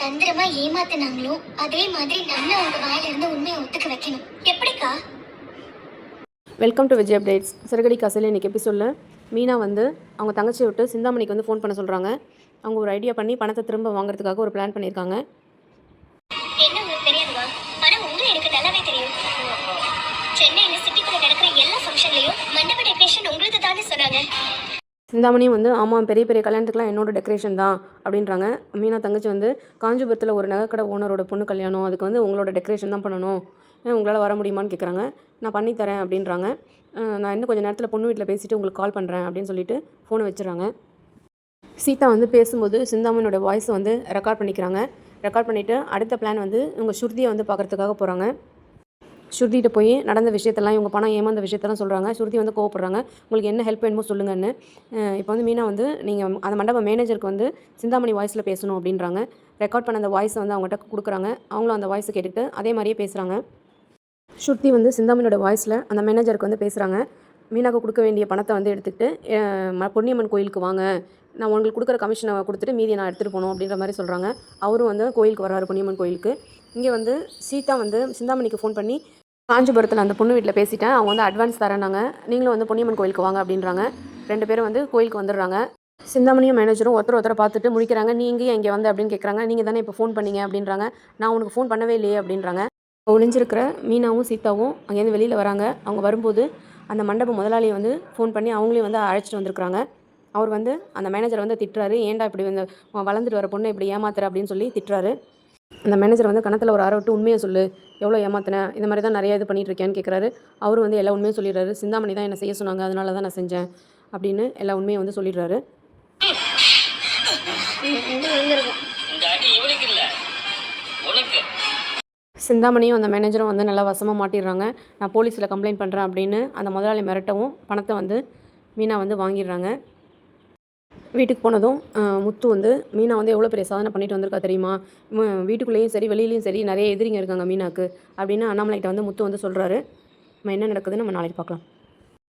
தந்திரமா ஏமாத்தினாங்களோ அதே மாதிரி நல்லா உங்க வாயில இருந்து உண்மையை ஒத்துக்க வைக்கணும். எப்படிக்கா? வெல்கம் டு விஜய் அப்டேட்ஸ் சிறுகடி காசில் இன்றைக்கி எபிசோடில் மீனா வந்து அவங்க தங்கச்சியை விட்டு சிந்தாமணிக்கு வந்து ஃபோன் பண்ண சொல்கிறாங்க அவங்க ஒரு ஐடியா பண்ணி பணத்தை திரும்ப வாங்குறதுக்காக ஒரு பிளான் பண்ணியிருக்காங்க. என்ன உங்களுக்கு தெரியாதுவா? ஆனா உங்களை எனக்கு நல்லாவே தெரியும். சென்னையில சிட்டிக்குள்ள நடக்கிற எல்லா ஃபங்க்ஷன்லயும் சிந்தாமணியும் வந்து ஆமாம் பெரிய பெரிய கல்யாணத்துக்குலாம் என்னோட டெக்கரேஷன் தான் அப்படின்றாங்க. மீனா தங்கச்சி வந்து காஞ்சிபுரத்தில் ஒரு நகைக்கடை ஓனரோட பொண்ணு கல்யாணம் அதுக்கு வந்து உங்களோட டெக்கரேஷன் தான் பண்ணணும். உங்களால் வர முடியுமான்னு கேட்குறாங்க நான் பண்ணித்தரேன் அப்படின்றாங்க. நான் இன்னும் கொஞ்சம் நேரத்தில் பொண்ணு வீட்டில் பேசிவிட்டு உங்களுக்கு கால் பண்ணுறேன் அப்படின்னு சொல்லிட்டு ஃபோனை வச்சுறாங்க சீதா வந்து பேசும்போது சிந்தாமணியோட வாய்ஸை வந்து ரெக்கார்ட் பண்ணிக்கிறாங்க. ரெக்கார்ட் பண்ணிவிட்டு அடுத்த பிளான் வந்து உங்கள் ஸ்ருதியை வந்து பார்க்குறதுக்காக போகிறாங்க ஸ்ருதிகிட்ட போய் நடந்த விஷயத்தெல்லாம் இவங்க பணம் ஏமாந்த விஷயத்தெல்லாம் சொல்கிறாங்க ஸ்ருதி வந்து கோவப்படுறாங்க. உங்களுக்கு என்ன ஹெல்ப் வேணுமோ சொல்லுங்கன்னு. இப்போ வந்து மீனா வந்து நீங்கள் அந்த மண்டப மேனேஜருக்கு வந்து சிந்தாமணி வாய்ஸில் பேசணும் அப்படின்றாங்க. ரெக்கார்ட் பண்ண அந்த வாய்ஸை வந்து அவங்ககிட்ட கொடுக்குறாங்க. அவங்களும் அந்த வாய்ஸை கேட்டுக்கிட்டு அதே மாதிரியே பேசுகிறாங்க ஸ்ருதி வந்து சிந்தாமணியோட வாய்ஸில் அந்த மேனேஜருக்கு வந்து பேசுகிறாங்க மீனாக்கு கொடுக்க வேண்டிய பணத்தை வந்து எடுத்துக்கிட்டு ம- பொன்னியம்மன் கோயிலுக்கு வாங்க. நான் உங்களுக்கு கொடுக்குற கமிஷனை கொடுத்துட்டு மீதியை நான் எடுத்துகிட்டு போகணும் அப்படின்ற மாதிரி சொல்கிறாங்க அவரும் வந்து கோயிலுக்கு வர்றாரு பொன்னியம்மன் கோயிலுக்கு. இங்கே வந்து சீதா வந்து சிந்தாமணிக்கு ஃபோன் பண்ணி காஞ்சிபுரத்தில் அந்த பொண்ணு வீட்டில் பேசிட்டேன். அவங்க வந்து அட்வான்ஸ் தரேனாங்க நீங்களும் வந்து பொன்னியம்மன் கோயிலுக்கு வாங்க அப்படின்றாங்க. ரெண்டு பேரும் வந்து கோயிலுக்கு வந்துடுறாங்க. சிந்தாமணியும் மேனேஜரும் ஒருத்தர் ஒருத்தரை பார்த்துட்டு முடிக்கிறாங்க. நீங்கள் இங்கே வந்து அப்படின்னு கேட்குறாங்க நீங்கள் தானே இப்போ ஃபோன் பண்ணீங்க அப்படின்றாங்க. நான் உனக்கு ஃபோன் பண்ணவே இல்லையே அப்படின்றாங்க. ஒளிஞ்சிருக்கிற மீனாவும் சீதாவும் அங்கேருந்து வெளியில் வராங்க. அவங்க வரும்போது அந்த மண்டப முதலாளியை வந்து ஃபோன் பண்ணி அவங்களையும் வந்து அழைச்சிட்டு வந்திருக்கிறாங்க. அவர் வந்து அந்த மேனேஜரை வந்து திட்டுறாரு. ஏன்டா இப்படி வந்து வளர்ந்துட்டு வர பொண்ணை இப்படி ஏமாத்துற? அப்படின்னு சொல்லி திட்டுறாரு. அந்த மேனேஜர் வந்து கணத்தில் ஒரு அரை விட்டு உண்மையை சொல்லு. எவ்வளோ ஏமாத்தினேன் இந்த மாதிரி தான் நிறைய இது பண்ணிகிட்ருக்கேன்னு கேட்குறாரு அவரும் வந்து எல்லா உண்மையும் சொல்லிடுறாரு. சிந்தாமணி தான் என்ன செய்ய சொன்னாங்க. அதனால தான் நான் செஞ்சேன். அப்படின்னு எல்லா உண்மையும் வந்து சொல்லிடுறாரு. சிந்தாமணியும் அந்த மேனேஜரும் வந்து நல்லா வசமாக மாட்டிடுறாங்க. நான் போலீஸில் கம்ப்ளைண்ட் பண்ணுறேன் அப்படின்னு அந்த முதலாளி மிரட்டவும் பணத்தை வந்து மீனா வந்து வாங்கிடுறாங்க. வீட்டுக்கு போனதும் முத்து வந்து மீனா வந்து எவ்வளோ பெரிய சாதனை பண்ணிட்டு வந்திருக்கா தெரியுமா? வீட்டுக்குள்ளேயும் சரி வெளியிலையும் சரி நிறைய எதிரிங்க இருக்காங்க மீனாக்கு. அப்படின்னு அண்ணாமலைக்கிட்ட வந்து முத்து வந்து சொல்கிறாரு நம்ம என்ன நடக்குதுன்னு நம்ம நாளைக்கு பார்க்கலாம்.